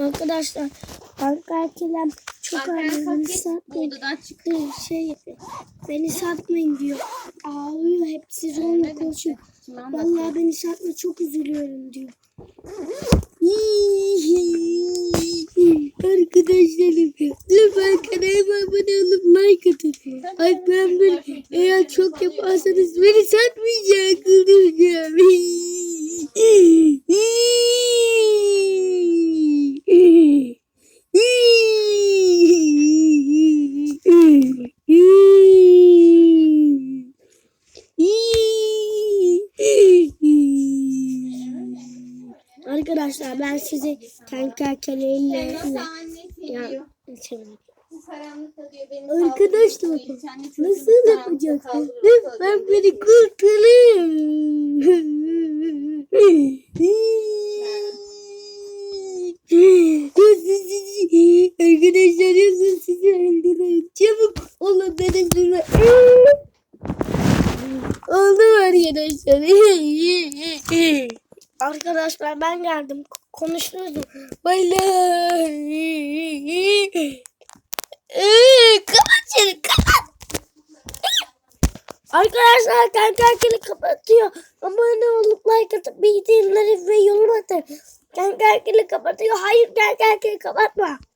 Arkadaşlar Ankara'dan çok ağlıyor. Satmayın. Bir Şey yapıyor. Beni satmayın diyor. Ağlıyor hep siz onunla konuşuyor. Vallahi beni satma çok üzülüyorum diyor. Arkadaşlarım lütfen kanalıma abone olup like atın. Ay ben böyle eğer çok yaparsanız beni satmayacak olacağım. Arkadaşlar ben sizi tenkerkeleriyle beni Arkadaşlar nasıl karanlıkta yapacak? kaldırıyor, Lütfen kaldırıyor beni kurtarın. Arkadaşlar yazın sizi öldürün. Çabuk olun benim şuna. Oldu arkadaşlar? Arkadaşlar ben geldim. Konuşuyordum. Böyle. kapat seni kapat. Arkadaşlar Kankarkeli kapatıyor. Abone olup like atıp bildirimleri ve yorum atın. Kankarkeli kapatıyor. Hayır Kankarkeli kapatma. Kapat.